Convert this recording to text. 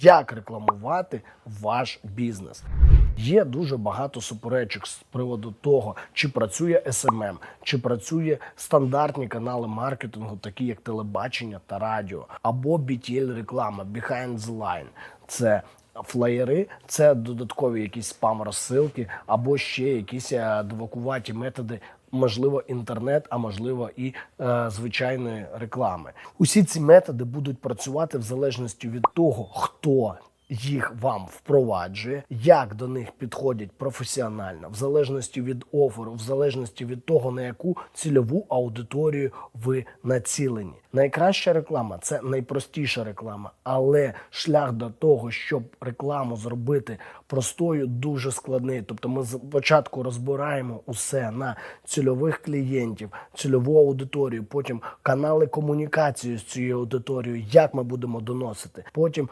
як рекламувати ваш бізнес. Є дуже багато суперечок з приводу того, чи працює SMM, чи працює стандартні канали маркетингу, такі як телебачення та радіо, або BTL реклама Behind the Line. Це флеєри, це додаткові якісь спам розсилки, або ще якісь адвокуваті методи. Можливо, інтернет, а можливо, і е, звичайної реклами. Усі ці методи будуть працювати в залежності від того, хто їх вам впроваджує, як до них підходять професіонально, в залежності від оферу, в залежності від того, на яку цільову аудиторію ви націлені. Найкраща реклама це найпростіша реклама, але шлях до того, щоб рекламу зробити простою, дуже складний. Тобто, ми спочатку розбираємо усе на цільових клієнтів, цільову аудиторію, потім канали комунікації з цією аудиторією, як ми будемо доносити. Потім